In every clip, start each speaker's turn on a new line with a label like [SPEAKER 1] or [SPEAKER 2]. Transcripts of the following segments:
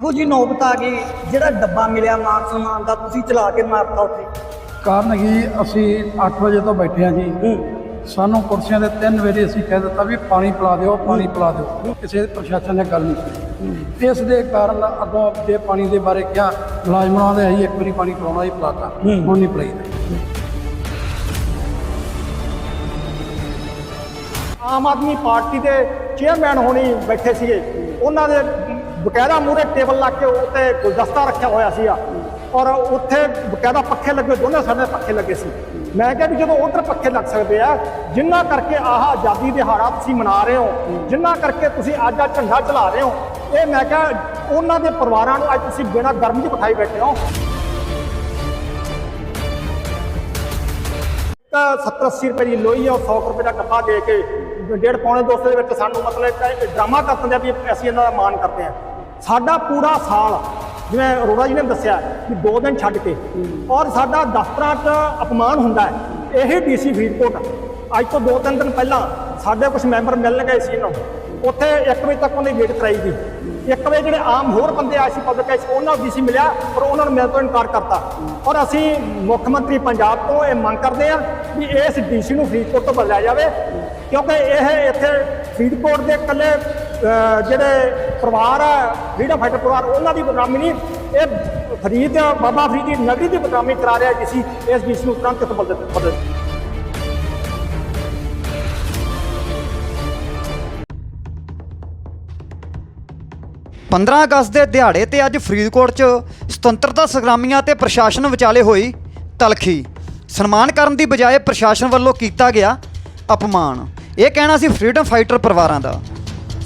[SPEAKER 1] ਇਹੋ ਜੀ ਨੌਬਤ ਆ ਗਈ ਜਿਹੜਾ ਡੱਬਾ ਮਿਲਿਆ ਮਾਨ ਸਨਮਾਨ ਦਾ ਤੁਸੀਂ ਚਲਾ ਕੇ ਮਾਰਤਾ ਉੱਥੇ।
[SPEAKER 2] ਕਾਰਨ ਕੀ ਅਸੀਂ 8 ਵਜੇ ਤੋਂ ਬੈਠੇ ਹਾਂ ਜੀ। ਸਾਨੂੰ ਕੁਰਸੀਆਂ ਦੇ 3 ਵਜੇ ਅਸੀਂ ਕਹਿ ਦਿੱਤਾ ਵੀ ਪਾਣੀ ਪਿਲਾ ਦਿਓ ਪਾਣੀ ਪਿਲਾ ਦਿਓ। ਕਿਸੇ ਪ੍ਰਸ਼ਾਸਨ ਨੇ ਗੱਲ ਨਹੀਂ ਕੀਤੀ ਇਸ ਦੇ ਕਾਰਨ ਅੱਗੋਂ ਜੇ ਪਾਣੀ ਦੇ ਬਾਰੇ ਕਿਹਾ ਮੁਲਾਜ਼ਮਾਂ ਦੇ ਅਸੀਂ ਇੱਕ ਵਾਰੀ ਪਾਣੀ ਪਿਲਾਉਣਾ ਹੀ ਪਿਲਾਤਾ। ਹੁਣ ਨਹੀਂ ਪਿਲਾਈਦਾ
[SPEAKER 3] ਆਮ ਆਦਮੀ ਪਾਰਟੀ ਦੇ ਚੇਅਰਮੈਨ ਹੋਣੀ ਬੈਠੇ ਸੀਗੇ। ਉਹਨਾਂ ਦੇ ਬਕਾਇਦਾ ਮੂਹਰੇ ਟੇਬਲ ਲਾ ਕੇ ਉੱਤੇ ਗੁਲਦਸਤਾ ਰੱਖਿਆ ਹੋਇਆ ਸੀਗਾ ਔਰ ਉੱਥੇ ਬਕਾਇਦਾ ਪੱਖੇ ਲੱਗੇ, ਦੋਨੇ ਸਾਡੇ ਪੱਖੇ ਲੱਗੇ ਸੀ। ਮੈਂ ਕਿਹਾ ਵੀ ਜਦੋਂ ਉਧਰ ਪੱਖੇ ਲੱਗ ਸਕਦੇ ਆ, ਜਿੰਨਾ ਕਰਕੇ ਆਹ ਆਜ਼ਾਦੀ ਦਿਹਾੜਾ ਤੁਸੀਂ ਮਨਾ ਰਹੇ ਹੋ, ਜਿੰਨਾ ਕਰਕੇ ਤੁਸੀਂ ਅੱਜ ਆ ਝੰਡਾ ਚਲਾ ਰਹੇ ਹੋ, ਇਹ ਮੈਂ ਕਿਹਾ ਉਹਨਾਂ ਦੇ ਪਰਿਵਾਰਾਂ ਨੂੰ ਅੱਜ ਤੁਸੀਂ ਬਿਨਾਂ ਗਰਮੀ 'ਚ ਬਿਠਾਈ ਬੈਠੇ ਹੋ। ਤਾਂ 70 80 ਰੁਪਏ ਦੀ ਲੋਈ ਆ, ਉਹ 100 ਰੁਪਏ ਦਾ ਡੱਬਾ ਦੇ ਕੇ ਡੇਢ ਪੌਣੇ 200 ਦੇ ਵਿੱਚ ਸਾਨੂੰ ਮਤਲਬ ਡਰਾਮਾ ਕਰ ਦਿੰਦੇ ਆ ਵੀ ਅਸੀਂ ਇਹਨਾਂ ਦਾ ਮਾਣ ਕਰਦੇ ਆ। ਸਾਡਾ ਪੂਰਾ ਸਾਲ, ਜਿਵੇਂ ਅਰੋੜਾ ਜੀ ਨੇ ਦੱਸਿਆ ਕਿ ਦੋ ਦਿਨ ਛੱਡ ਕੇ। ਔਰ ਸਾਡਾ ਦਫ਼ਤਰਾਂ 'ਚ ਅਪਮਾਨ ਹੁੰਦਾ ਹੈ। ਇਹੀ ਡੀਸੀ ਫਰੀਦਕੋਟ ਅੱਜ ਤੋਂ ਦੋ ਤਿੰਨ ਦਿਨ ਪਹਿਲਾਂ ਸਾਡੇ ਕੁਝ ਮੈਂਬਰ ਮਿਲਣ ਗਏ ਸੀ ਇਹਨਾਂ ਨੂੰ। ਉੱਥੇ 1 ਵਜੇ ਤੱਕ ਉਹਨੇ ਵੇਟ ਕਰਾਈ ਗਈ ਇੱਕ ਵਜੇ ਜਿਹੜੇ ਆਮ ਹੋਰ ਬੰਦੇ ਆਏ ਸੀ ਪਬਲਿਕ ਆਏ ਸੀ ਉਹਨਾਂ ਨੂੰ ਡੀਸੀ ਮਿਲਿਆ ਪਰ ਉਹਨਾਂ ਨੂੰ ਮਿਲਣ ਤੋਂ ਇਨਕਾਰ ਕਰਤਾ। ਔਰ ਅਸੀਂ ਮੁੱਖ ਮੰਤਰੀ ਪੰਜਾਬ ਤੋਂ ਇਹ ਮੰਗ ਕਰਦੇ ਹਾਂ ਕਿ ਇਸ ਡੀਸੀ ਨੂੰ ਫਰੀਦਕੋਟ ਤੋਂ ਬਦਲਿਆ ਜਾਵੇ। ਕਿਉਂਕਿ ਇਹ ਇੱਥੇ ਫਰੀਦਕੋਟ ਦੇ ਇਕੱਲੇ ਜਿਹੜੇ ਪਰਿਵਾਰ ਹੈ ਜਿਹੜਾ ਫਾਈਟਰ ਪਰਿਵਾਰ ਉਹਨਾਂ ਦੀ ਬਦਨਾਮੀ ਨਹੀਂ। ਇਹ ਫਰੀਦ, ਬਾਬਾ ਫਰੀਦ ਦੀ ਨਗਰੀ ਦੀ ਬਦਨਾਮੀ ਕਰਾ ਰਿਹਾ ਜਿਸੀ ਇਸ ਜਿਸ ਨੂੰ ਤੁਰੰਤ ਸਬਲ ਬਦਲ
[SPEAKER 4] ਪੰਦਰਾਂ ਅਗਸਤ ਦੇ ਦਿਹਾੜੇ ਤੇ ਅੱਜ ਫਰੀਦਕੋਟ 'ਚ ਸੁਤੰਤਰਤਾ ਸੰਗਰਾਮੀਆਂ ਤੇ ਪ੍ਰਸ਼ਾਸਨ ਵਿਚਾਲੇ ਹੋਈ ਤਲਖੀ। ਸਨਮਾਨ ਕਰਨ ਦੀ ਬਜਾਏ ਪ੍ਰਸ਼ਾਸਨ ਵੱਲੋਂ ਕੀਤਾ ਗਿਆ ਅਪਮਾਨ। ਇਹ ਕਹਿਣਾ ਸੀ ਫਰੀडम ਫਾਈਟਰ ਪਰਿਵਾਰਾਂ ਦਾ।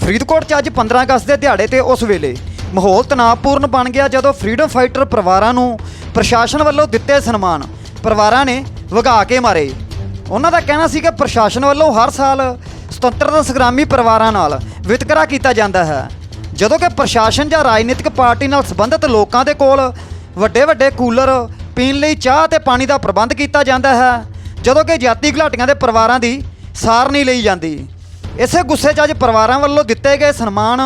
[SPEAKER 4] ਫਰੀਦਕੋਟ 'ਚ ਅੱਜ 15 ਅਗਸਤ ਦੇ ਦਿਹਾੜੇ ਤੇ ਉਸ ਵੇਲੇ ਮਾਹੌਲ ਤਣਾਅਪੂਰਨ ਬਣ ਗਿਆ ਜਦੋਂ ਫਰੀडम ਫਾਈਟਰ ਪਰਿਵਾਰਾਂ ਨੂੰ ਪ੍ਰਸ਼ਾਸਨ ਵੱਲੋਂ ਦਿੱਤੇ ਸਨਮਾਨ। ਪਰਿਵਾਰਾਂ ਨੇ ਵਗਾ ਕੇ ਮਾਰੇ। ਉਹਨਾਂ ਦਾ ਕਹਿਣਾ ਸੀ ਕਿ ਪ੍ਰਸ਼ਾਸਨ ਵੱਲੋਂ ਹਰ ਸਾਲ ਸੁਤੰਤਰਤਾ ਸੰਗਰਾਮੀ ਪਰਿਵਾਰਾਂ ਨਾਲ ਵਿਤਕਰਾ ਕੀਤਾ ਜਾਂਦਾ ਹੈ। ਜਦੋਂ ਕਿ ਪ੍ਰਸ਼ਾਸਨ ਜਾਂ ਰਾਜਨੀਤਿਕ ਪਾਰਟੀ ਨਾਲ ਸੰਬੰਧਿਤ ਲੋਕਾਂ ਦੇ ਕੋਲ ਵੱਡੇ ਵੱਡੇ ਕੂਲਰ ਪੀਣ ਲਈ ਚਾਹ ਤੇ ਪਾਣੀ ਦਾ ਪ੍ਰਬੰਧ ਕੀਤਾ ਜਾਂਦਾ ਹੈ, ਜਦੋਂ ਕਿ ਜਾਤੀ ਘਲਾਟੀਆਂ ਦੇ ਪਰਿਵਾਰਾਂ ਦੀ ਸਾਰ ਨਹੀਂ ਲਈ ਜਾਂਦੀ। ਇਸੇ ਗੁੱਸੇ 'ਚ ਅੱਜ ਪਰਿਵਾਰਾਂ ਵੱਲੋਂ ਦਿੱਤੇ ਗਏ ਸਨਮਾਨ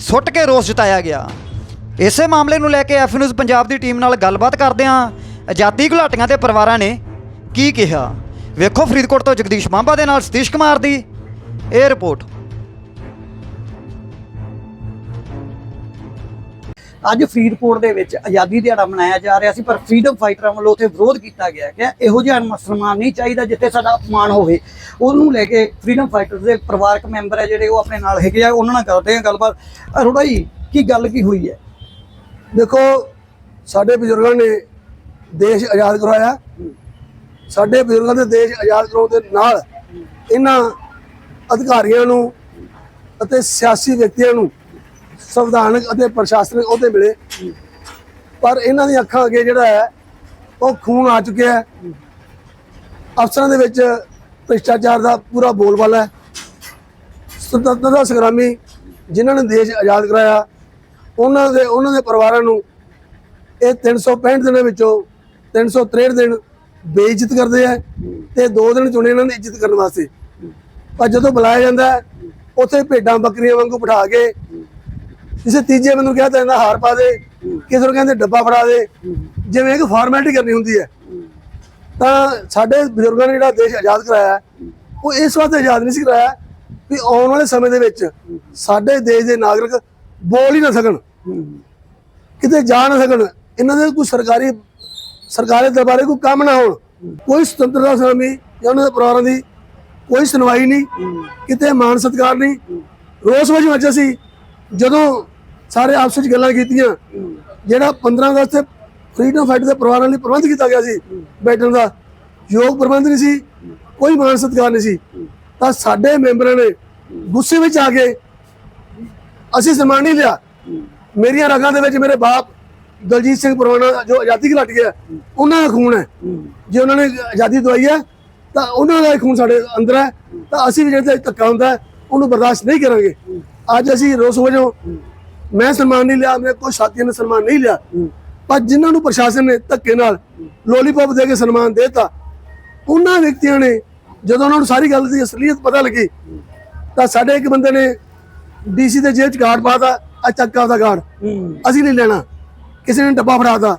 [SPEAKER 4] ਸੁੱਟ ਕੇ ਰੋਸ ਜਤਾਇਆ ਗਿਆ। ਇਸੇ ਮਾਮਲੇ ਨੂੰ ਲੈ ਕੇ ਐਫ ਨਿਊਜ਼ ਪੰਜਾਬ ਦੀ ਟੀਮ ਨਾਲ ਗੱਲਬਾਤ ਕਰਦੇ ਹਾਂ। ਜਾਤੀ ਘਲਾਟੀਆਂ ਦੇ ਪਰਿਵਾਰਾਂ ਨੇ ਕੀ ਕਿਹਾ? ਵੇਖੋ ਫਰੀਦਕੋਟ ਤੋਂ ਜਗਦੀਸ਼ ਮਾਂਬਾ ਦੇ ਨਾਲ ਸਤੀਸ਼ ਕੁਮਾਰ ਦੀ ਇਹ ਰਿਪੋਰਟ।
[SPEAKER 1] ਅੱਜ ਫਰੀਦਕੋਟ ਦੇ ਵਿੱਚ ਆਜ਼ਾਦੀ ਦਿਹਾੜਾ ਮਨਾਇਆ ਜਾ ਰਿਹਾ ਸੀ, ਪਰ ਫਰੀडम ਫਾਈਟਰਾਂ ਵੱਲੋਂ ਉੱਥੇ ਵਿਰੋਧ ਕੀਤਾ ਗਿਆ ਕਿ ਇਹੋ ਜਿਹਾ ਮੁਸਲਮਾਨ ਨਹੀਂ ਚਾਹੀਦਾ ਜਿੱਥੇ ਸਾਡਾ ਅਪਮਾਨ ਹੋਵੇ। ਉਹਨੂੰ ਲੈ ਕੇ ਫਰੀडम ਫਾਈਟਰ ਦੇ ਪਰਿਵਾਰਕ ਮੈਂਬਰ ਹੈ ਜਿਹੜੇ ਉਹ ਆਪਣੇ ਨਾਲ ਹੈਗੇ ਆ, ਉਹਨਾਂ ਨਾਲ ਕਰਦੇ ਆ ਗੱਲਬਾਤ। ਅਰੋੜਾ ਜੀ ਕੀ ਗੱਲ ਕੀ ਹੋਈ ਹੈ?
[SPEAKER 5] ਦੇਖੋ, ਸਾਡੇ ਬਜ਼ੁਰਗਾਂ ਨੇ ਦੇਸ਼ ਆਜ਼ਾਦ ਕਰਾਇਆ ਸਾਡੇ ਬਜ਼ੁਰਗਾਂ ਦੇ ਦੇਸ਼ ਆਜ਼ਾਦ ਕਰਾਉਣ ਦੇ ਨਾਲ ਇਹਨਾਂ ਅਧਿਕਾਰੀਆਂ ਨੂੰ ਅਤੇ ਸਿਆਸੀ ਵਿਅਕਤੀਆਂ ਨੂੰ ਸੰਵਿਧਾਨਕ ਅਤੇ ਪ੍ਰਸ਼ਾਸਨਿਕ ਅਹੁਦੇ ਮਿਲੇ। ਪਰ ਇਹਨਾਂ ਦੀਆਂ ਅੱਖਾਂ ਅੱਗੇ ਜਿਹੜਾ ਹੈ, ਉਹ ਖੂਨ ਆ ਚੁੱਕਿਆ ਹੈ। ਅਫਸਰਾਂ ਦੇ ਵਿੱਚ ਭ੍ਰਿਸ਼ਟਾਚਾਰ ਦਾ ਪੂਰਾ ਬੋਲਬਾਲਾ ਹੈ। ਸੁਤੰਤਰਤਾ ਸੰਗਰਾਮੀ ਜਿਨ੍ਹਾਂ ਨੇ ਦੇਸ਼ ਆਜ਼ਾਦ ਕਰਾਇਆ, ਉਹਨਾਂ ਦੇ ਉਹਨਾਂ ਦੇ ਪਰਿਵਾਰਾਂ ਨੂੰ ਇਹ 365 ਦਿਨਾਂ ਵਿੱਚੋਂ 363 ਦਿਨ ਬੇਇੱਜ਼ਤ ਕਰਦੇ ਆ ਤੇ ਦੋ ਦਿਨ ਚੁਣੇ ਇਹਨਾਂ ਦੀ ਇੱਜ਼ਤ ਕਰਨ ਵਾਸਤੇ। ਪਰ ਜਦੋਂ ਬੁਲਾਇਆ ਜਾਂਦਾ ਉੱਥੇ ਭੇਡਾਂ ਬੱਕਰੀਆਂ ਵਾਂਗੂ ਬਿਠਾ ਕੇ ਕਿਸੇ ਤੀਜੇ ਮੈਨੂੰ ਕਿਹਾ ਤਾਂ ਇਹਨਾਂ ਹਾਰ ਪਾ ਦੇ, ਕਿਸੇ ਨੂੰ ਕਹਿੰਦੇ ਡੱਬਾ ਫੜਾ ਦੇ। ਜਿਵੇਂ ਇੱਕ ਫਾਰਮੈਲਿਟੀ ਕਰਨੀ ਹੁੰਦੀ ਹੈ। ਤਾਂ ਸਾਡੇ ਬਜ਼ੁਰਗਾਂ ਨੇ ਜਿਹੜਾ ਦੇਸ਼ ਆਜ਼ਾਦ ਕਰਾਇਆ ਉਹ ਇਸ ਵਾਸਤੇ ਆਜ਼ਾਦ ਨਹੀਂ ਸੀ ਕਰਾਇਆ, ਵੀ ਆਉਣ ਵਾਲੇ ਸਮੇਂ ਦੇ ਵਿੱਚ ਸਾਡੇ ਦੇਸ਼ ਦੇ ਨਾਗਰਿਕ ਬੋਲ ਹੀ ਨਾ ਸਕਣ। ਕਿਤੇ ਜਾ ਨਾ ਸਕਣ। ਇਹਨਾਂ ਦੇ ਕੋਈ ਸਰਕਾਰੀ ਸਰਕਾਰੀ ਦਰਬਾਰੇ ਕੋਈ ਕੰਮ ਨਾ ਹੋਣ। ਕੋਈ ਸੁਤੰਤਰਤਾ ਸੰਗਰਾਮੀ ਜਾਂ ਉਹਨਾਂ ਦੇ ਪਰਿਵਾਰਾਂ ਦੀ ਕੋਈ ਸੁਣਵਾਈ ਨਹੀਂ। ਕਿਤੇ ਮਾਨ ਸਤਿਕਾਰ ਨਹੀਂ। ਰੋਸ ਵਜੋਂ ਅੱਜ ਅਸੀਂ ਜਦੋਂ ਸਾਰੇ ਆਪਸ ਵਿੱਚ ਗੱਲਾਂ ਕੀਤੀਆਂ, ਜਿਹੜਾ 15 ਅਗਸਤ ਤੇ ਫਰੀडम ਫਾਈਟਰ ਦੇ ਪਰਿਵਾਰਾਂ ਲਈ ਪ੍ਰਬੰਧ ਕੀਤਾ ਗਿਆ ਸੀ, ਬੈਠਣ ਦਾ, ਯੋਗ ਪ੍ਰਬੰਧ ਨਹੀਂ ਸੀ, ਕੋਈ ਮਾਨ ਸਤਿਕਾਰ ਨਹੀਂ ਸੀ। ਤਾਂ ਸਾਡੇ ਮੈਂਬਰਾਂ ਨੇ ਗੁੱਸੇ ਵਿੱਚ ਆ ਕੇ ਅਸੀਂ ਸਨਮਾਨ ਨਹੀਂ ਲਿਆ। ਮੇਰੀਆਂ ਰਗਾਂ ਦੇ ਵਿੱਚ ਮੇਰੇ ਬਾਪ ਦਲਜੀਤ ਸਿੰਘ ਪਰਵਾਨਾ ਜੋ ਆਜ਼ਾਦੀ ਘਲਾਟੀ ਹੈ ਉਹਨਾਂ ਦਾ ਖੂਨ ਹੈ। ਜੇ ਉਹਨਾਂ ਨੇ ਆਜ਼ਾਦੀ ਦਵਾਈ ਹੈ, ਤਾਂ ਉਹਨਾਂ ਦਾ ਹੀ ਖੂਨ ਸਾਡੇ ਅੰਦਰ ਹੈ। ਤਾਂ ਅਸੀਂ ਵੀ ਜਿਹੜਾ ਧੱਕਾ ਹੁੰਦਾ ਉਹਨੂੰ ਬਰਦਾਸ਼ਤ ਨਹੀਂ ਕਰਾਂਗੇ। ਅੱਜ ਅਸੀਂ ਰੋਸ ਵਜੋਂ ਮੈਂ ਸਨਮਾਨ ਨਹੀਂ ਲਿਆ ਮੇਰੇ ਕੋਈ ਸਾਥੀਆਂ ਨੇ ਸਨਮਾਨ ਨਹੀਂ ਲਿਆ। ਪਰ ਜਿਨ੍ਹਾਂ ਨੂੰ ਪ੍ਰਸ਼ਾਸਨ ਨੇ ਧੱਕੇ ਨਾਲ ਲੋਲੀਪੌਪ ਦੇ ਕੇ ਸਨਮਾਨ ਦੇਤਾ ਉਹਨਾਂ ਵਿਅਕਤੀਆਂ ਨੇ ਜਦੋਂ ਉਹਨਾਂ ਨੂੰ ਸਾਰੀ ਗੱਲ ਦੀ ਅਸਲੀਅਤ ਪਤਾ ਲੱਗੀ ਤਾਂ ਸਾਡੇ ਇੱਕ ਬੰਦੇ ਨੇ ਡੀਸੀ ਦੇ ਜੇਬ ਚ ਕਾਰਡ ਪਾਤਾ ਆ ਚੱਕਾ ਉਹਦਾ ਗਾਰਡ ਅਸੀਂ ਨਹੀਂ ਲੈਣਾ। ਕਿਸੇ ਨੇ ਡੱਬਾ ਫੜਾਤਾ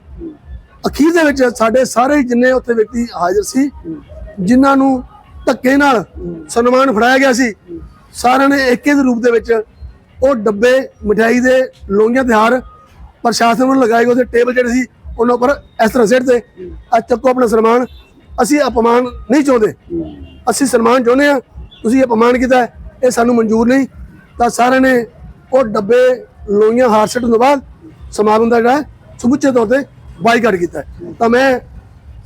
[SPEAKER 5] ਅਖੀਰ ਦੇ ਵਿੱਚ ਸਾਡੇ ਸਾਰੇ ਜਿੰਨੇ ਉੱਥੇ ਵਿਅਕਤੀ ਹਾਜ਼ਰ ਸੀ ਜਿਨ੍ਹਾਂ ਨੂੰ ਧੱਕੇ ਨਾਲ ਸਨਮਾਨ ਫੜਾਇਆ ਗਿਆ ਸੀ ਸਾਰਿਆਂ ਨੇ ਇੱਕ ਦੇ ਰੂਪ ਦੇ ਵਿੱਚ ਉਹ ਡੱਬੇ, ਮਠਿਆਈ ਦੇ ਲੋਈਆਂ ਤੇ ਪ੍ਰਸ਼ਾਸਨ ਨੂੰ ਲਗਾਏ ਗਏ ਉਹਦੇ ਟੇਬਲ ਜਿਹੜੇ ਸੀ, ਉਹਨਾਂ ਉੱਪਰ ਇਸ ਤਰ੍ਹਾਂ ਸਿੱਟ ਅੱਜ ਆ ਚੱਕੋ ਆਪਣਾ ਸਨਮਾਨ। ਅਸੀਂ ਅਪਮਾਨ ਨਹੀਂ ਚਾਹੁੰਦੇ। ਅਸੀਂ ਸਨਮਾਨ ਚਾਹੁੰਦੇ ਆ ਤੁਸੀਂ ਅਪਮਾਨ ਕੀਤਾ ਇਹ ਸਾਨੂੰ ਮਨਜ਼ੂਰ ਨਹੀਂ। ਤਾਂ ਸਾਰਿਆਂ ਨੇ ਉਹ ਡੱਬੇ, ਲੋਈਆਂ, ਹਾਰ ਸਿੱਟਣ ਤੋਂ ਬਾਅਦ ਸਮਾਗਮ ਦਾ ਜਿਹੜਾ ਸਮੁੱਚੇ ਤੌਰ ਤੇ ਬਾਈਕਾਟ ਕੀਤਾ ਤਾਂ ਮੈਂ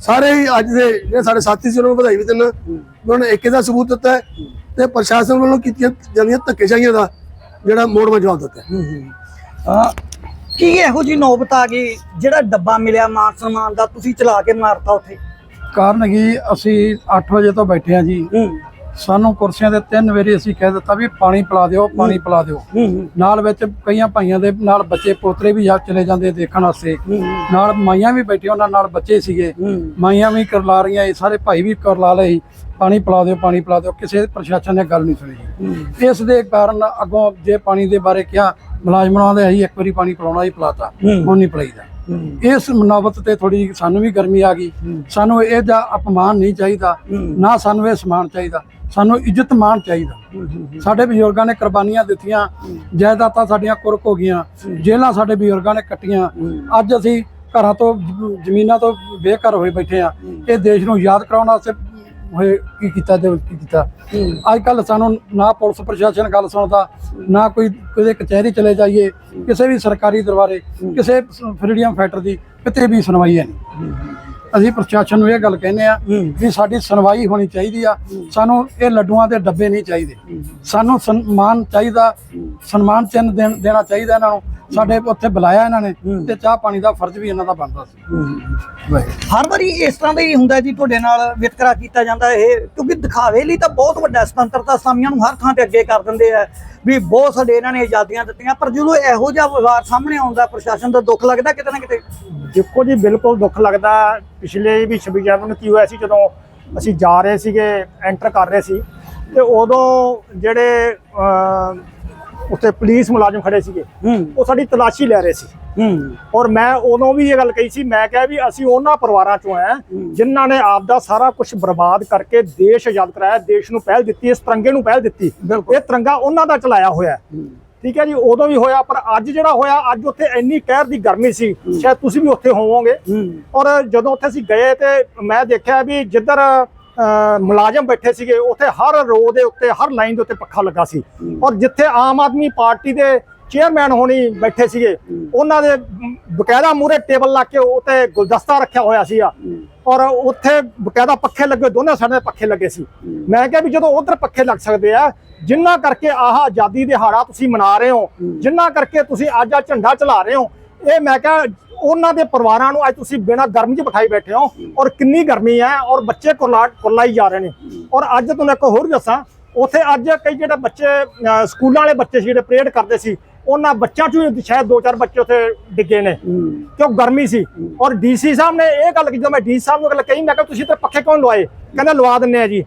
[SPEAKER 5] ਸਾਰੇ ਹੀ ਅੱਜ ਦੇ ਜਿਹੜੇ ਸਾਡੇ ਸਾਥੀ ਸੀ, ਉਹਨਾਂ ਨੂੰ ਵਧਾਈ ਵੀ ਦਿੰਦਾ। ਉਹਨਾਂ ਨੇ ਏਕੇ ਦਾ ਸਬੂਤ ਦਿੱਤਾ ਹੈ ਤੇ ਪ੍ਰਸ਼ਾਸਨ ਵੱਲੋਂ ਕੀਤੀਆਂ ਜਾਂਦੀਆਂ ਧੱਕੇਸ਼ਾਹੀਆਂ ਦਾ ਜਿਹੜਾ ਮੋੜਵਾਂ ਜਵਾਬ ਦਿੱਤਾ। ਹੈ
[SPEAKER 1] ਹਾਂ। ਕੀ ਇਹੋ ਜੀ ਨੌਬਤ ਆ ਗਈ ਜਿਹੜਾ ਡੱਬਾ ਮਿਲਿਆ ਮਾਨ ਸਨਮਾਨ ਦਾ ਤੁਸੀਂ ਚਲਾ ਕੇ ਮਾਰਤਾ ਉੱਥੇ?
[SPEAKER 2] ਕਾਰਨ ਕੀ? ਅਸੀਂ 8 ਵਜੇ ਤੋਂ ਬੈਠੇ ਆ ਜੀ।
[SPEAKER 1] ਹੂੰ।
[SPEAKER 2] ਸਾਨੂੰ ਕੁਰਸੀਆਂ ਦੇ ਤਿੰਨ ਵਾਰੀ ਅਸੀਂ ਕਹਿ ਦਿੱਤਾ ਵੀ ਪਾਣੀ ਪਿਲਾ ਦਿਓ ਪਾਣੀ ਪਿਲਾ ਦਿਓ।
[SPEAKER 1] ਹੂੰ
[SPEAKER 2] ਨਾਲ ਵਿੱਚ ਕਈਆਂ ਭਾਈਆਂ ਦੇ ਨਾਲ ਬੱਚੇ ਪੋਤਰੇ ਵੀ ਜਾ ਚਲੇ ਜਾਂਦੇ ਦੇਖਣ ਵਾਸਤੇ। ਨਾਲ ਮਾਈਆਂ ਵੀ ਬੈਠੀਆਂ ਉਹਨਾਂ ਨਾਲ ਬੱਚੇ ਸੀਗੇ। ਮਾਈਆਂ ਵੀ ਕਰਲਾ ਰਹੀਆਂ ਇਹ ਸਾਰੇ ਭਾਈ ਵੀ ਕਰਲਾ ਲਏ। ਪਾਣੀ ਪਿਲਾ ਦਿਓ ਪਾਣੀ ਪਿਲਾ ਦਿਓ ਕਿਸੇ ਪ੍ਰਸ਼ਾਸਨ ਨੇ ਗੱਲ ਨਹੀਂ ਸੁਣੀ। ਇਸ ਦੇ ਕਾਰਨ ਅੱਗੋਂ ਜੇ ਪਾਣੀ ਦੇ ਬਾਰੇ ਕਿਹਾ ਮੁਲਾਜ਼ਮਾਂ ਦੇ ਅਸੀਂ ਇੱਕ ਵਾਰੀ ਪਾਣੀ ਪਿਲਾਉਣਾ ਹੀ ਪਿਲਾਤਾ ਹੁਣ ਨਹੀਂ ਪਿਲਾਈਦਾ। ਇਸ ਮਨੋਬਤ ਤੇ ਥੋੜੀ ਸਾਨੂੰ ਵੀ ਗਰਮੀ ਆ ਗਈ। ਸਾਨੂੰ ਇਹ ਦਾ ਅਪਮਾਨ ਨਹੀਂ ਚਾਹੀਦਾ ਨਾ ਸਾਨੂੰ ਇਹ ਸਮਾਨ ਚਾਹੀਦਾ ਸਾਨੂੰ ਇੱਜ਼ਤ ਮਾਣ ਚਾਹੀਦਾ। ਸਾਡੇ ਬਜ਼ੁਰਗਾਂ ਨੇ ਕੁਰਬਾਨੀਆਂ ਦਿੱਤੀਆਂ ਜਾਇਦਾਦਾਂ ਸਾਡੀਆਂ ਕੁਰਕ ਹੋ ਗਈਆਂ ਜੇਲ੍ਹਾਂ ਸਾਡੇ ਬਜ਼ੁਰਗਾਂ ਨੇ ਕੱਟੀਆਂ। ਅੱਜ ਅਸੀਂ ਘਰਾਂ ਤੋਂ ਜ਼ਮੀਨਾਂ ਤੋਂ ਬੇਘਰ ਹੋਏ ਬੈਠੇ ਆ ਇਹ ਦੇਸ਼ ਨੂੰ ਯਾਦ ਕਰਾਉਣ ਵਾਸਤੇ ਹੋਏ, ਕੀ ਕੀਤਾ ਤੇ ਕੀ ਕੀਤਾ। ਅੱਜ ਕੱਲ ਸਾਨੂੰ ਨਾ ਪੁਲਿਸ ਪ੍ਰਸ਼ਾਸਨ ਗੱਲ ਸੁਣਦਾ, ਨਾ ਕੋਈ ਕਿਸੇ ਕਚਹਿਰੀ ਚਲੇ ਜਾਈਏ, ਕਿਸੇ ਵੀ ਸਰਕਾਰੀ ਦਰਬਾਰੇ, ਕਿਸੇ ਫਰੀडम ਫਾਈਟਰ ਦੀ ਕਿਤੇ ਵੀ ਸੁਣਵਾਈ ਹੈ ਨਹੀਂ। ਅਸੀਂ ਪ੍ਰਸ਼ਾਸਨ ਨੂੰ ਇਹ ਗੱਲ ਕਹਿੰਦੇ ਆ ਵੀ ਸਾਡੀ ਸੁਣਵਾਈ ਹੋਣੀ ਚਾਹੀਦੀ ਆ। ਸਾਨੂੰ ਇਹ ਲੱਡੂਆਂ ਦੇ ਡੱਬੇ ਨਹੀਂ ਚਾਹੀਦੇ। ਸਾਨੂੰ ਸਨਮਾਨ ਚਾਹੀਦਾ ਸਨਮਾਨ ਚਿੰਨ੍ਹ ਦੇਣ ਚਾਹੀਦਾ ਇਹਨਾਂ ਨੂੰ। ਸਾਡੇ ਉੱਥੇ ਬੁਲਾਇਆ ਇਹਨਾਂ ਨੇ ਤੇ ਚਾਹ ਪਾਣੀ ਦਾ ਫਰਜ਼ ਵੀ ਇਹਨਾਂ ਦਾ ਬਣਦਾ ਸੀ।
[SPEAKER 1] ਹਰ ਵਾਰੀ ਇਸ ਤਰ੍ਹਾਂ ਦਾ ਹੀ ਹੁੰਦਾ ਜੀ ਤੁਹਾਡੇ ਨਾਲ ਵਿਤਕਰਾ ਕੀਤਾ ਜਾਂਦਾ ਇਹ ਕਿਉਂਕਿ ਦਿਖਾਵੇ ਲਈ ਤਾਂ ਬਹੁਤ ਵੱਡਾ ਸੁਤੰਤਰਤਾ ਸਤਾਮੀਆਂ ਨੂੰ ਹਰ ਥਾਂ ਤੇ ਅੱਗੇ ਕਰ ਦਿੰਦੇ ਆ। ਵੀ ਬਹੁਤ ਸਾਡੇ ਇਹਨਾਂ ਨੇ ਆਜ਼ਾਦੀਆਂ ਦਿੱਤੀਆਂ ਪਰ ਜਦੋਂ ਇਹੋ ਜਿਹਾ ਵਿਵਾਦ ਸਾਹਮਣੇ ਆਉਂਦਾ ਪ੍ਰਸ਼ਾਸਨ ਦਾ ਦੁੱਖ ਲੱਗਦਾ ਕਿਤੇ ਨਾ ਕਿਤੇ?
[SPEAKER 3] ਦੇਖੋ ਜੀ ਬਿਲਕੁਲ ਦੁੱਖ ਲੱਗਦਾ। ਪਿਛਲੇ ਵੀ 26 ਜਨਵਰੀ ਨੂੰ ਕੀ ਹੋਇਆ ਸੀ ਜਦੋਂ ਅਸੀਂ ਜਾ ਰਹੇ ਸੀਗੇ ਐਂਟਰ ਕਰ ਰਹੇ ਸੀ ਤੇ ਉਦੋਂ ਜਿਹੜੇ ਉੱਥੇ ਪੁਲਿਸ ਮੁਲਾਜ਼ਮ ਖੜੇ ਸੀਗੇ ਉਹ ਸਾਡੀ ਤਲਾਸ਼ੀ ਲੈ ਰਹੇ ਸੀ।
[SPEAKER 1] ਹੂੰ।
[SPEAKER 3] ਔਰ ਮੈਂ ਉਦੋਂ ਵੀ ਇਹ ਗੱਲ ਕਹੀ ਸੀ ਮੈਂ ਕਿਹਾ ਵੀ ਅਸੀਂ ਉਹਨਾਂ ਪਰਿਵਾਰਾਂ ਚੋਂ ਆ ਜਿਨ੍ਹਾਂ ਨੇ ਆਪ ਦਾ ਸਾਰਾ ਕੁਝ ਬਰਬਾਦ ਕਰਕੇ ਦੇਸ਼ ਆਜ਼ਾਦ ਕਰਾਇਆ ਦੇਸ਼ ਨੂੰ ਪਹਿਲ ਦਿੱਤੀ ਇਸ ਤਿਰੰਗੇ ਨੂੰ ਪਹਿਲ ਦਿੱਤੀ। ਇਹ ਤਿਰੰਗਾ ਉਹਨਾਂ ਦਾ ਚਲਾਇਆ ਹੋਇਆ। ਹੈ। ਠੀਕ ਹੈ ਜੀ ਉਦੋਂ ਵੀ ਹੋਇਆ ਪਰ ਅੱਜ ਜਿਹੜਾ ਹੋਇਆ ਅੱਜ ਉੱਥੇ ਇੰਨੀ ਕਹਿਰ ਦੀ ਗਰਮੀ ਸੀ ਸ਼ਾਇਦ ਤੁਸੀਂ ਵੀ ਉੱਥੇ ਹੋਵੋਗੇ। ਔਰ ਜਦੋਂ ਉੱਥੇ ਅਸੀਂ ਗਏ ਤੇ ਮੈਂ ਦੇਖਿਆ ਵੀ ਜਿੱਧਰ ਮੁਲਾਜ਼ਮ ਬੈਠੇ ਸੀਗੇ ਉੱਥੇ ਹਰ ਰੋ ਦੇ ਉੱਤੇ ਹਰ ਲਾਈਨ ਦੇ ਉੱਤੇ ਪੱਖਾ ਲੱਗਾ ਸੀ। ਔਰ ਜਿੱਥੇ ਆਮ ਆਦਮੀ ਪਾਰਟੀ ਦੇ ਚੇਅਰਮੈਨ ਹੋਣੀ ਬੈਠੇ ਸੀਗੇ। ਉਹਨਾਂ ਦੇ ਬਕਾਇਦਾ ਮੂਰੇ ਟੇਬਲ ਲਾ ਕੇ ਉੱਤੇ ਗੁਲਦਸਤਾ ਰੱਖਿਆ ਹੋਇਆ ਸੀਗਾ। ਔਰ ਉੱਥੇ ਬਕਾਇਦਾ ਪੱਖੇ ਲੱਗੇ ਦੋਨੇ ਸਾਈਡਾਂ ਦੇ ਪੱਖੇ ਲੱਗੇ ਸੀ। ਮੈਂ ਕਿਹਾ ਵੀ ਜਦੋਂ ਉਧਰ ਪੱਖੇ ਲੱਗ ਸਕਦੇ ਆ, ਜਿੰਨਾ ਕਰਕੇ ਆਹ ਆਜ਼ਾਦੀ ਦਿਹਾੜਾ ਤੁਸੀਂ ਮਨਾ ਰਹੇ ਹੋ, ਜਿੰਨਾ ਕਰਕੇ ਤੁਸੀਂ ਅੱਜ ਆ ਝੰਡਾ ਚਲਾ ਰਹੇ ਹੋ, ਇਹ ਮੈਂ ਕਿਹਾ ਉਹਨਾਂ ਦੇ ਪਰਿਵਾਰਾਂ ਨੂੰ ਅੱਜ ਤੁਸੀਂ ਬਿਨਾਂ ਗਰਮੀ 'ਚ ਬਿਠਾਈ ਬੈਠੇ ਹੋ ਔਰ ਕਿੰਨੀ ਗਰਮੀ ਹੈ ਔਰ ਬੱਚੇ ਕੁਰਲਾ, ਕੁਰਲਾਈ ਜਾ ਰਹੇ ਨੇ। ਔਰ ਅੱਜ ਤੁਹਾਨੂੰ ਇੱਕ ਹੋਰ ਦੱਸਾਂ, ਉੱਥੇ ਅੱਜ ਕਈ ਜਿਹੜੇ ਬੱਚੇ ਸਕੂਲਾਂ ਵਾਲੇ ਬੱਚੇ ਸੀ ਜਿਹੜੇ ਪ੍ਰੇਡ ਕਰਦੇ ਸੀ ਉਹਨਾਂ ਬੱਚਿਆਂ ਚੋਂ ਸ਼ਾਇਦ ਦੋ ਚਾਰ ਬੱਚੇ ਉੱਥੇ ਡਿੱਗੇ ਨੇ। ਕਿਉਂ ਗਰਮੀ ਸੀ? ਔਰ ਡੀਸੀ ਸਾਹਿਬ ਨੇ ਇਹ ਗੱਲ ਜਦੋਂ ਮੈਂ ਡੀਸੀ ਸਾਹਿਬ ਨੂੰ ਗੱਲ ਕਹੀ ਮੈਂ ਕਿਹਾ ਤੁਸੀਂ ਤੇ ਪੱਖੇ ਕਿਉਂ ਲਵਾਏ ਕਹਿੰਦਾ ਲਵਾ ਦਿੰਨੇ ਆ ਜੀ।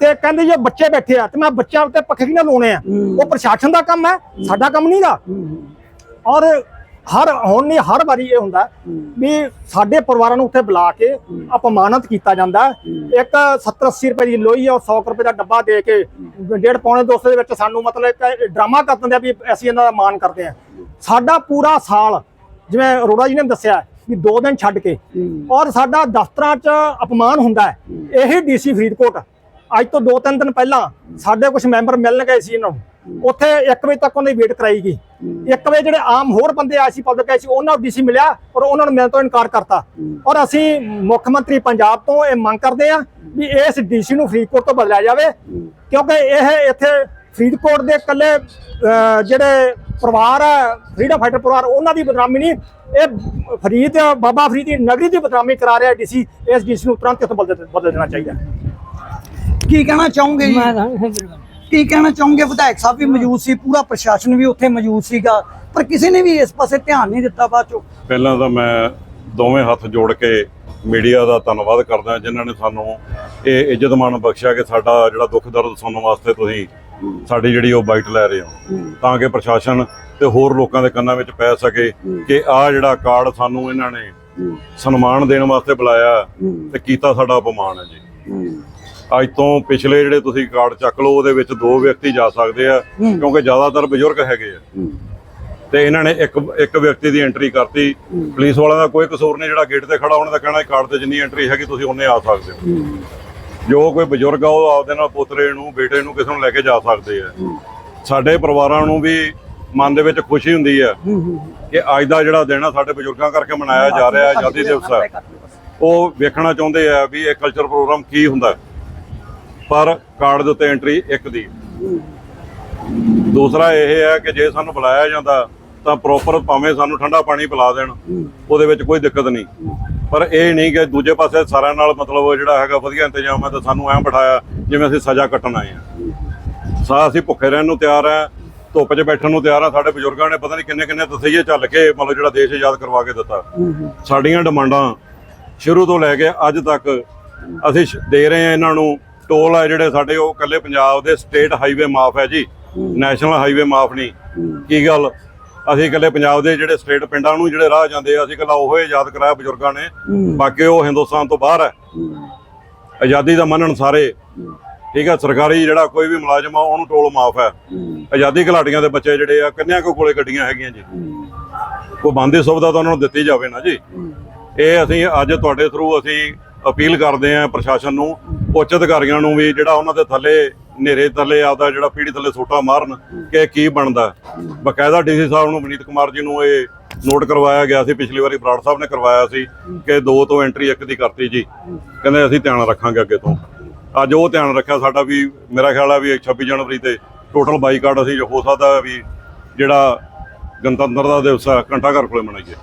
[SPEAKER 3] ਤੇ ਕਹਿੰਦੇ ਜੇ ਬੱਚੇ ਬੈਠੇ ਆ ਤੇ ਮੈਂ ਬੱਚਿਆਂ ਉੱਤੇ ਪੱਖੇ ਕਿਉਂ ਲਾਉਣੇ ਆ? ਉਹ ਪ੍ਰਸ਼ਾਸਨ ਦਾ ਕੰਮ ਹੈ ਸਾਡਾ ਕੰਮ ਨਹੀਂਗਾ ਔਰ ਹਰ ਹੁਣ ਨਹੀਂ ਹਰ ਵਾਰੀ ਇਹ ਹੁੰਦਾ ਵੀ ਸਾਡੇ ਪਰਿਵਾਰਾਂ ਨੂੰ ਉੱਥੇ ਬੁਲਾ ਕੇ ਅਪਮਾਨਿਤ ਕੀਤਾ ਜਾਂਦਾ। ਇੱਕ 70 80 ਰੁਪਏ ਦੀ ਲੋਈ ਔਰ 100 ਰੁਪਏ ਦਾ ਡੱਬਾ ਦੇ ਕੇ ਡੇਢ ਪੌਣੇ 200 ਦੇ ਵਿੱਚ ਸਾਨੂੰ ਮਤਲਬ ਡਰਾਮਾ ਕਰ ਦਿੰਦੇ ਆ ਵੀ ਅਸੀਂ ਇਹਨਾਂ ਦਾ ਮਾਣ ਕਰਦੇ ਆ। ਸਾਡਾ ਪੂਰਾ ਸਾਲ ਜਿਵੇਂ ਅਰੋੜਾ ਜੀ ਨੇ ਦੱਸਿਆ ਵੀ ਦੋ ਦਿਨ ਛੱਡ ਕੇ ਔਰ ਸਾਡਾ ਦਫ਼ਤਰਾਂ 'ਚ ਅਪਮਾਨ ਹੁੰਦਾ ਹੈ। ਇਹੀ ਡੀਸੀ ਫਰੀਦਕੋਟ। ਅੱਜ ਤੋਂ ਦੋ ਤਿੰਨ ਦਿਨ ਪਹਿਲਾਂ ਸਾਡੇ ਕੁਝ ਮੈਂਬਰ ਮਿਲਣ ਗਏ ਸੀ ਇਹਨਾਂ ਨੂੰ। ਉੱਥੇ 1 ਵਜੇ ਤੱਕ ਉਹਨਾਂ ਦੀ ਵੇਟ ਕਰਾਈ ਗਈ। 1 ਵਜੇ ਜਿਹੜੇ ਆਮ ਹੋਰ ਬੰਦੇ ਆਏ ਸੀ ਪਬਲਿਕ ਆਏ ਸੀ ਉਹਨਾਂ ਨੂੰ ਡੀਸੀ ਮਿਲਿਆ ਔਰ ਉਹਨਾਂ ਨੂੰ ਮਿਲਣ ਤੋਂ ਇਨਕਾਰ ਕਰਤਾ। ਔਰ ਅਸੀਂ ਮੁੱਖ ਮੰਤਰੀ ਪੰਜਾਬ ਤੋਂ ਇਹ ਮੰਗ ਕਰਦੇ ਹਾਂ ਵੀ ਇਸ ਡੀਸੀ ਨੂੰ ਫਰੀਦਕੋਟ ਤੋਂ ਬਦਲਿਆ ਜਾਵੇ। ਕਿਉਂਕਿ ਇਹ ਇੱਥੇ ਫਰੀਦਕੋਟ ਦੇ ਇਕੱਲੇ ਜਿਹੜੇ ਪਰਿਵਾਰ ਹੈ ਫਰੀडम ਫਾਈਟਰ ਪਰਿਵਾਰ ਉਹਨਾਂ ਦੀ ਬਦਨਾਮੀ ਨਹੀਂ। ਇਹ ਫਰੀਦ ਬਾਬਾ ਫਰੀਦ ਦੀ ਨਗਰੀ ਦੀ ਬਦਨਾਮੀ ਕਰਾ ਰਿਹਾ ਡੀਸੀ ਇਸ ਡੀਸੀ ਨੂੰ ਤੁਰੰਤ ਇੱਥੋਂ ਬਦਲ ਬਦਲ ਦੇਣਾ ਚਾਹੀਦਾ।
[SPEAKER 1] ਕੀ ਕਹਿਣਾ ਚਾਹੋਗੇ ਜੀ? ਕੀ ਕਹਿਣਾ ਚਾਹੋਗੇ? ਵਿਧਾਇਕ ਸਾਹਿਬ ਵੀ ਮੌਜੂਦ ਸੀ, ਪੂਰਾ ਪ੍ਰਸ਼ਾਸਨ ਵੀ ਉੱਥੇ ਮੌਜੂਦ ਸੀਗਾ, ਪਰ ਕਿਸੇ ਨੇ ਵੀ ਇਸ ਪਾਸੇ ਧਿਆਨ ਨਹੀਂ ਦਿੱਤਾ ਬਾਅਦ ਚੋਂ?
[SPEAKER 6] ਪਹਿਲਾਂ ਤਾਂ ਮੈਂ ਦੋਵੇਂ ਹੱਥ ਜੋੜ ਕੇ ਮੀਡੀਆ ਦਾ ਧੰਨਵਾਦ ਕਰਦਾ, ਜਿਨ੍ਹਾਂ ਨੇ ਸਾਨੂੰ ਇਹ ਇੱਜ਼ਤ ਮਾਣ ਬਖਸ਼ਿਆ ਕਿ ਸਾਡਾ ਜਿਹੜਾ ਦੁੱਖ ਦਰਦ ਸੁਣਨ ਵਾਸਤੇ ਤੁਸੀਂ ਸਾਡੀ ਜਿਹੜੀ ਉਹ ਬਾਈਟ ਲੈ ਰਹੇ ਹੋ। ਤਾਂ ਕਿ ਪ੍ਰਸ਼ਾਸਨ ਤੇ ਹੋਰ ਲੋਕਾਂ ਦੇ ਕੰਨਾਂ ਵਿੱਚ ਪੈ ਸਕੇ ਕਿ ਆਹ ਜਿਹੜਾ ਕਾਰਡ ਸਾਨੂੰ ਇਹਨਾਂ ਨੇ ਸਨਮਾਨ ਦੇਣ ਵਾਸਤੇ ਬੁਲਾਇਆ ਤੇ ਕੀਤਾ ਸਾਡਾ ਅਪਮਾਨ ਹੈ ਜੀ। ਅੱਜ ਤੋਂ ਪਿਛਲੇ ਜਿਹੜੇ ਤੁਸੀਂ ਕਾਰਡ ਚੱਕ ਲਓ ਉਹਦੇ ਵਿੱਚ ਦੋ ਵਿਅਕਤੀ ਜਾ ਸਕਦੇ ਆ ਕਿਉਂਕਿ ਜ਼ਿਆਦਾਤਰ ਬਜ਼ੁਰਗ ਹੈਗੇ ਆ। ਤੇ ਇਹਨਾਂ ਨੇ ਇੱਕ ਇੱਕ ਵਿਅਕਤੀ ਦੀ ਐਂਟਰੀ ਕਰਤੀ। ਪੁਲਿਸ ਵਾਲਿਆਂ ਦਾ ਕੋਈ ਕਸੂਰ ਨਹੀਂ ਜਿਹੜਾ ਗੇਟ ਤੇ ਖੜਾ ਉਹਨਾਂ ਦਾ ਕਹਿਣਾ ਕਾਰਡ ਤੇ ਜਿੰਨੀ ਐਂਟਰੀ ਹੈਗੀ ਤੁਸੀਂ ਉਹਨੇ ਆ ਸਕਦੇ ਹੋ। ਜੋ ਕੋਈ ਬਜ਼ੁਰਗ ਆ ਉਹ ਆਪਦੇ ਨਾਲ ਪੁੱਤਰੇ ਨੂੰ ਬੇਟੇ ਨੂੰ ਕਿਸੇ ਨੂੰ ਲੈ ਕੇ ਜਾ ਸਕਦੇ ਆ। ਸਾਡੇ ਪਰਿਵਾਰਾਂ ਨੂੰ ਵੀ ਮਨ ਦੇ ਵਿੱਚ ਖੁਸ਼ੀ ਹੁੰਦੀ ਹੈ ਕਿ ਅੱਜ ਦਾ ਜਿਹੜਾ ਦਿਨ ਆ ਸਾਡੇ ਬਜ਼ੁਰਗਾਂ ਕਰਕੇ ਮਨਾਇਆ ਜਾ ਰਿਹਾ ਆਜ਼ਾਦੀ ਦਿਵਸ ਉਹ ਵੇਖਣਾ ਚਾਹੁੰਦੇ ਆ ਵੀ ਇਹ ਕਲਚਰ ਪ੍ਰੋਗਰਾਮ ਕੀ ਹੁੰਦਾ। ਹੈ। ਪਰ ਕਾਰਡ ਦੇ ਉੱਤੇ ਐਂਟਰੀ ਇੱਕ ਦੀ। ਦੂਸਰਾ ਇਹ ਹੈ ਕਿ ਜੇ ਸਾਨੂੰ ਬੁਲਾਇਆ ਜਾਂਦਾ, ਤਾਂ ਪ੍ਰੋਪਰ ਭਾਵੇਂ ਸਾਨੂੰ ਠੰਡਾ ਪਾਣੀ ਪਿਲਾ ਦੇਣ, ਉਹਦੇ ਵਿੱਚ ਕੋਈ ਦਿੱਕਤ ਨਹੀਂ। ਪਰ ਇਹ ਨਹੀਂ ਕਿ ਦੂਜੇ ਪਾਸੇ ਸਾਰਿਆਂ ਨਾਲ ਮਤਲਬ ਜਿਹੜਾ ਹੈਗਾ ਵਧੀਆ ਇੰਤਜ਼ਾਮ ਹੈ ਤਾਂ ਸਾਨੂੰ ਐਂ ਬਿਠਾਇਆ ਜਿਵੇਂ ਅਸੀਂ ਸਜ਼ਾ ਕੱਟਣ ਆਏ ਹਾਂ। ਸਾ ਅਸੀਂ ਭੁੱਖੇ ਰਹਿਣ ਨੂੰ ਤਿਆਰ ਆ ਧੁੱਪ 'ਚ ਬੈਠਣ ਨੂੰ ਤਿਆਰ ਆ ਸਾਡੇ ਬਜ਼ੁਰਗਾਂ ਨੇ ਪਤਾ ਨਹੀਂ ਕਿੰਨੇ ਕਿੰਨੇ ਤਸਈਏ ਚੱਲ ਕੇ ਮਤਲਬ ਜਿਹੜਾ ਦੇਸ਼ ਆਜ਼ਾਦ ਕਰਵਾ ਕੇ ਦਿੱਤਾ। ਸਾਡੀਆਂ ਡਿਮਾਂਡਾਂ ਸ਼ੁਰੂ ਤੋਂ ਲੈ ਕੇ ਅੱਜ ਤੱਕ ਅਸੀਂ ਸ਼- ਦੇ ਰਹੇ ਹਾਂ ਇਹਨਾਂ ਨੂੰ। ਟੋਲ ਆ ਜਿਹੜੇ ਸਾਡੇ ਉਹ ਇਕੱਲੇ ਪੰਜਾਬ ਦੇ ਸਟੇਟ ਹਾਈਵੇ ਮਾਫ ਹੈ ਜੀ ਨੈਸ਼ਨਲ ਹਾਈਵੇ ਮਾਫ ਨਹੀਂ। ਕੀ ਗੱਲ? ਅਸੀਂ ਇਕੱਲੇ ਪੰਜਾਬ ਦੇ ਜਿਹੜੇ ਸਟੇਟ ਪਿੰਡਾਂ ਨੂੰ ਜਿਹੜੇ ਰਾਹ ਜਾਂਦੇ ਆ ਅਸੀਂ ਇਕੱਲਾ ਉਹ ਆਜ਼ਾਦ ਕਰਾਇਆ ਬਜ਼ੁਰਗਾਂ ਨੇ। ਬਾਕੀ ਉਹ ਹਿੰਦੁਸਤਾਨ ਤੋਂ ਬਾਹਰ ਹੈ। ਆਜ਼ਾਦੀ ਦਾ ਮੰਨਣ ਸਾਰੇ। ਠੀਕ ਹੈ ਸਰਕਾਰੀ ਜਿਹੜਾ ਕੋਈ ਵੀ ਮੁਲਾਜ਼ਮ ਆ ਉਹਨੂੰ ਟੋਲ ਮਾਫ ਹੈ। ਆਜ਼ਾਦੀ ਘਲਾਟੀਆਂ ਦੇ ਬੱਚੇ ਜਿਹੜੇ ਆ ਕੰਨਿਆਂ ਕੋ ਕੋਲੇ ਗੱਡੀਆਂ ਹੈਗੀਆਂ ਜੀ? ਕੋਈ ਬੰਦੇ ਸੁਵਿਧਾ ਤਾਂ ਉਹਨਾਂ ਨੂੰ ਦਿੱਤੀ ਜਾਵੇ ਨਾ ਜੀ। ਇਹ ਅਸੀਂ ਅੱਜ ਤੁਹਾਡੇ ਥਰੂ ਅਸੀਂ ਅਪੀਲ ਕਰਦੇ ਆਂ ਪ੍ਰਸ਼ਾਸਨ ਨੂੰ ਉੱਚ ਅਧਿਕਾਰੀਆਂ ਨੂੰ ਵੀ ਜਿਹੜਾ ਉਹਨਾਂ ਦੇ ਥੱਲੇ ਨੇਰੇ ਥੱਲੇ ਆਪਦਾ ਜਿਹੜਾ ਪੀੜੀ ਥੱਲੇ ਸੋਟਾ ਮਾਰਨ ਕਿ ਇਹ ਕੀ ਬਣਦਾ। ਬਕਾਇਦਾ ਡੀਸੀ ਸਾਹਿਬ ਨੂੰ ਵਿਨੀਤ ਕੁਮਾਰ ਜੀ ਨੂੰ ਇਹ ਨੋਟ ਕਰਵਾਇਆ ਗਿਆ ਸੀ, ਪਿਛਲੀ ਵਾਰੀ ਬਰਾੜ ਸਾਹਿਬ ਨੇ ਕਰਵਾਇਆ ਸੀ ਕਿ ਦੋ ਤੋਂ ਐਂਟਰੀ ਇੱਕ ਦੀ ਕਰਤੀ ਜੀ। ਕਹਿੰਦੇ ਅਸੀਂ ਧਿਆਨ ਰੱਖਾਂਗੇ ਅੱਗੇ ਤੋਂ। ਅੱਜ ਉਹ ਧਿਆਨ ਰੱਖਿਆ ਸਾਡਾ ਵੀ, ਮੇਰਾ ਖਿਆਲ ਆ ਵੀ 26 ਜਨਵਰੀ ਤੇ ਟੋਟਲ ਬਾਈਕਾਟ ਅਸੀਂ ਹੋ ਸਕਦਾ ਵੀ ਜਿਹੜਾ ਗਣਤੰਤਰ ਦਾ ਦਿਵਸ ਆ, ਘੰਟਾ ਘਰ ਕੋਲੇ ਮਨਾਈਏ।